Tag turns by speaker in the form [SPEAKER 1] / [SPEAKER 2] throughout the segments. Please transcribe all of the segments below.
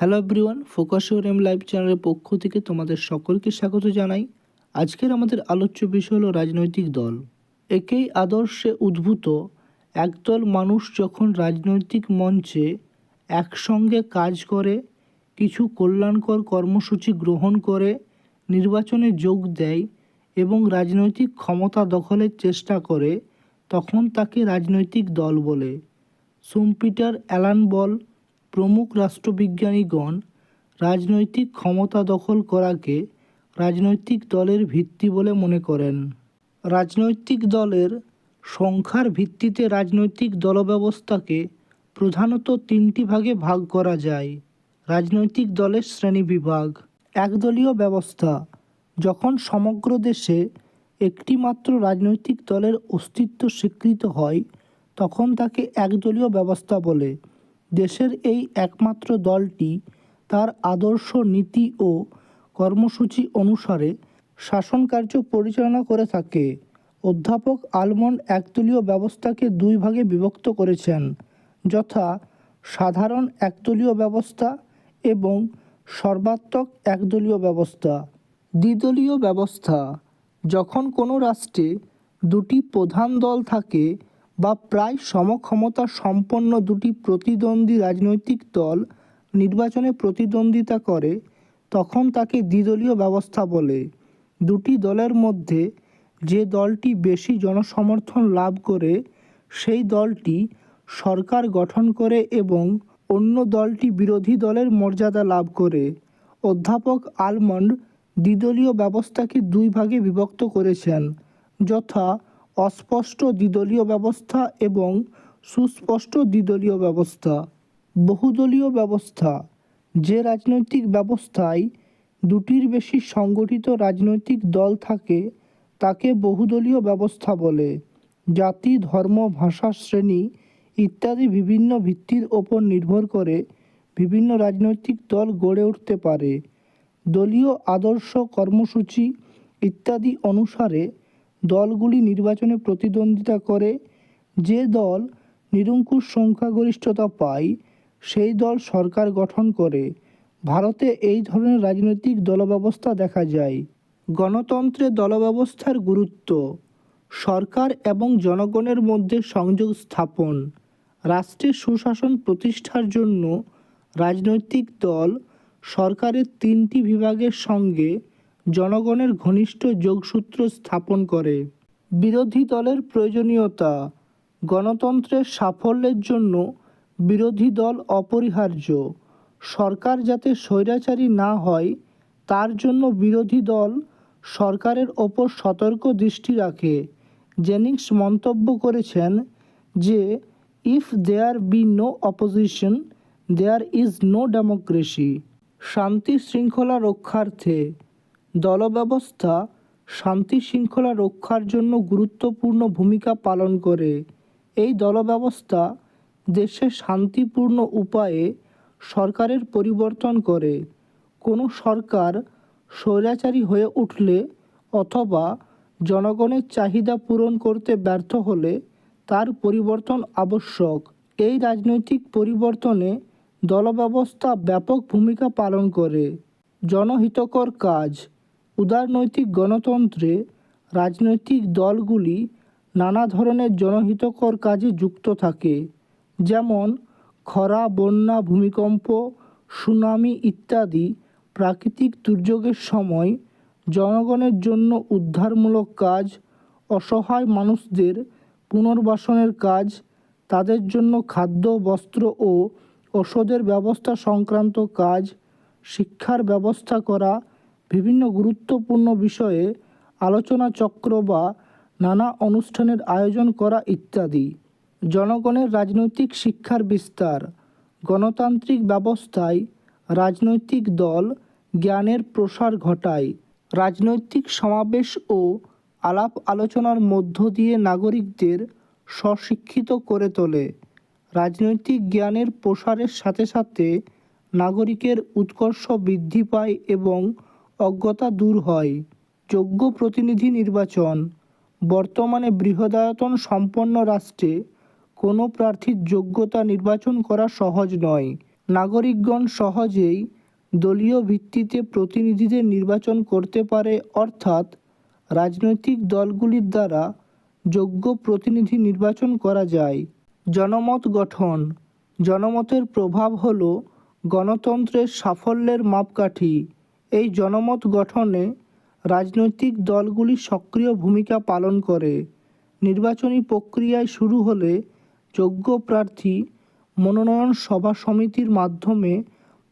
[SPEAKER 1] Hello everyone, focus your M live চ্যানেলের পক্ষ থেকে তোমাদের সকলকে স্বাগত জানাই। আজকের আমাদের আলোচ্য বিষয় হলো রাজনৈতিক দল। একেই আদর্শে উদ্ভূত, একদল মানুষ যখন রাজনৈতিক মঞ্চে একসঙ্গে কাজ করে, কিছু কল্যাণকর কর্মসূচি গ্রহণ করে, নির্বাচনে যোগ দেয় এবং রাজনৈতিক ক্ষমতা দখলের চেষ্টা করে, তখন তাকে রাজনৈতিক দল বলে। সুম্পিটার অ্যালান বল প্রমুখ রাষ্ট্রবিজ্ঞানীগণ রাজনৈতিক ক্ষমতা দখল করাকে রাজনৈতিক দলের ভিত্তি বলে মনে করেন। রাজনৈতিক দলের সংখ্যার ভিত্তিতে রাজনৈতিক দলব্যবস্থাকে প্রধানত তিনটি ভাগে ভাগ করা যায়। রাজনৈতিক দলের শ্রেণীবিভাগ একদলীয় ব্যবস্থা, যখন সমগ্র দেশে একটিমাত্র রাজনৈতিক দলের অস্তিত্ব স্বীকৃত হয়, তখন তাকে একদলীয় ব্যবস্থা বলে। দেশের এই একমাত্র দলটি তার আদর্শ নীতি ও কর্মসূচি অনুসারে শাসন কার্য পরিচালনা করে থাকে। অধ্যাপক আলমন্ড একদলীয় ব্যবস্থাকে দুই ভাগে বিভক্ত করেছেন, যথা সাধারণ একদলীয় ব্যবস্থা এবং সর্বাত্মক একদলীয় ব্যবস্থা। দ্বিদলীয় ব্যবস্থা, যখন কোনো রাষ্ট্রে দুটি প্রধান দল থাকে বা প্রায় সমক্ষমতা সম্পন্ন দুটি প্রতিদ্বন্দ্বী রাজনৈতিক দল নির্বাচনে প্রতিদ্বন্দ্বিতা করে, তখন তাকে দ্বিদলীয় ব্যবস্থা বলে। দুটি দলের মধ্যে যে দলটি বেশি জনসমর্থন লাভ করে, সেই দলটি সরকার গঠন করে এবং অন্য দলটি বিরোধী দলের মর্যাদা লাভ করে। অধ্যাপক আলমন্ড দ্বিদলীয় ব্যবস্থাকে দুই ভাগে বিভক্ত করেছেন, যথা অস্পষ্ট দ্বিদলীয় ব্যবস্থা এবং সুস্পষ্ট দ্বিদলীয় ব্যবস্থা। বহুদলীয় ব্যবস্থা। যে রাজনৈতিক ব্যবস্থায় দুটির বেশি সংগঠিত রাজনৈতিক দল থাকে, তাকে বহুদলীয় ব্যবস্থা বলে। জাতি, ধর্ম, ভাষা, শ্রেণি ইত্যাদি বিভিন্ন ভিত্তির ওপর নির্ভর করে বিভিন্ন রাজনৈতিক দল গড়ে উঠতে পারে। দলীয় আদর্শ কর্মসূচি ইত্যাদি অনুসারে দলগুলি নির্বাচনে প্রতিদ্বন্দ্বিতা করে, যে দল নিরঙ্কুশ সংখ্যাগরিষ্ঠতা পায়, সেই দল সরকার গঠন করে। ভারতে এই ধরনের রাজনৈতিক দলব্যবস্থা দেখা যায়। গণতন্ত্রে দলব্যবস্থার গুরুত্ব, সরকার এবং জনগণের মধ্যে সংযোগ স্থাপন, রাষ্ট্রের সুশাসন প্রতিষ্ঠার জন্য রাজনৈতিক দল সরকারের তিনটি বিভাগের সঙ্গে জনগণের ঘনিষ্ঠ যোগসূত্র স্থাপন করে। বিরোধী দলের প্রয়োজনীয়তা, গণতন্ত্রের সাফল্যের জন্য বিরোধী দল অপরিহার্য। সরকার যাতে স্বৈরাচারী না হয়, তার জন্য বিরোধী দল সরকারের ওপর সতর্ক দৃষ্টি রাখে। জেনিংস মন্তব্য করেছেন যে, if there be no opposition, there is no democracy. শান্তি শৃঙ্খলা রক্ষার্থে দলব্যবস্থা শান্তি শৃঙ্খলা রক্ষার জন্য গুরুত্বপূর্ণ ভূমিকা পালন করে। এই দলব্যবস্থা দেশে শান্তিপূর্ণ উপায়ে সরকারের পরিবর্তন করে। কোনো সরকার স্বৈরাচারী হয়ে উঠলে অথবা জনগণের চাহিদা পূরণ করতে ব্যর্থ হলে তার পরিবর্তন আবশ্যক। এই রাজনৈতিক পরিবর্তনে দলব্যবস্থা ব্যাপক ভূমিকা পালন করে। জনহিতকর কাজ উদারনৈতিক গণতন্ত্রে রাজনৈতিক দলগুলি নানা ধরনের জনহিতকর কাজে যুক্ত থাকে, যেমন খরা, বন্যা, ভূমিকম্প, সুনামি ইত্যাদি প্রাকৃতিক দুর্যোগের সময় জনগণের জন্য উদ্ধারমূলক কাজ, অসহায় মানুষদের পুনর্বাসনের কাজ, তাদের জন্য খাদ্য, বস্ত্র ও ওষুধের ব্যবস্থা সংক্রান্ত কাজ, শিক্ষার ব্যবস্থা করা বিভিন্ন গুরুত্বপূর্ণ বিষয়ে আলোচনা চক্র বা নানা অনুষ্ঠানের আয়োজন করা ইত্যাদি। জনগণের রাজনৈতিক শিক্ষার বিস্তার, গণতান্ত্রিক ব্যবস্থায় রাজনৈতিক দল জ্ঞানের প্রসার ঘটায়। রাজনৈতিক সমাবেশ ও আলাপ আলোচনার মধ্য দিয়ে নাগরিকদের স্বশিক্ষিত করে তোলে। রাজনৈতিক জ্ঞানের প্রসারের সাথে সাথে নাগরিকের উৎকর্ষ বৃদ্ধি পায় এবং অজ্ঞতা দূর হয়। যোগ্য প্রতিনিধি নির্বাচন। বর্তমানে বৃহদায়তন সম্পন্ন রাষ্ট্রে কোনো প্রার্থীর যোগ্যতা নির্বাচন করা সহজ নয়। নাগরিকগণ সহজেই দলীয় ভিত্তিতে প্রতিনিধিদের নির্বাচন করতে পারে, অর্থাৎ রাজনৈতিক দলগুলির দ্বারা যোগ্য প্রতিনিধি নির্বাচন করা যায়। জনমত গঠন। জনমতের প্রভাব হল গণতন্ত্রের সাফল্যের মাপকাঠি। এই জনমত গঠনে রাজনৈতিক দলগুলি সক্রিয় ভূমিকা পালন করে। নির্বাচনী প্রক্রিয়ায় শুরু হলে যোগ্য প্রার্থী মনোনয়ন সভা সমিতির মাধ্যমে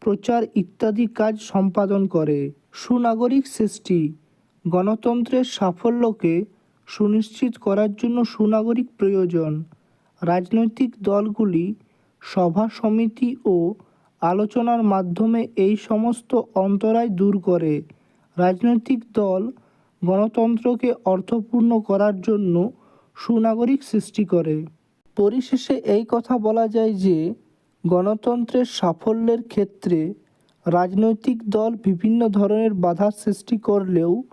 [SPEAKER 1] প্রচার ইত্যাদি কাজ সম্পাদন করে। সুনাগরিক সৃষ্টি, গণতন্ত্রের সাফল্যকে সুনিশ্চিত করার জন্য সুনাগরিক প্রয়োজন। রাজনৈতিক দলগুলি সভা সমিতি ও আলোচনার মাধ্যমে এই সমস্ত অন্তরায় দূর করে। রাজনৈতিক দল গণতন্ত্রকে অর্থপূর্ণ করার জন্য সুনাগরিক সৃষ্টি করে। পরিশেষে এই কথা বলা যায় যে, গণতন্ত্রের সাফল্যের ক্ষেত্রে রাজনৈতিক দল বিভিন্ন ধরনের বাধার সৃষ্টি করলেও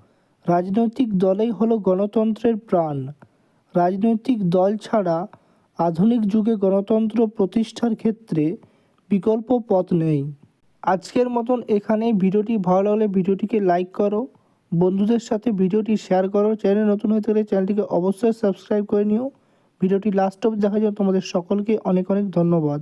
[SPEAKER 1] রাজনৈতিক দলেই হলো গণতন্ত্রের প্রাণ। রাজনৈতিক দল ছাড়া আধুনিক যুগে গণতন্ত্র প্রতিষ্ঠার ক্ষেত্রে বিকল্প পথ নেই। আজকের মতন এখানেই ভিডিওটি ভালো লাগলে ভিডিওটিকে লাইক করো। বন্ধুদের সাথে ভিডিওটি শেয়ার করো। চ্যানেল নতুন হয়ে থাকলে চ্যানেলটিকে অবশ্যই সাবস্ক্রাইব করে নিও। ভিডিওটি লাস্ট অব দেখার জন্য তোমাদের সকলকে অনেক অনেক ধন্যবাদ।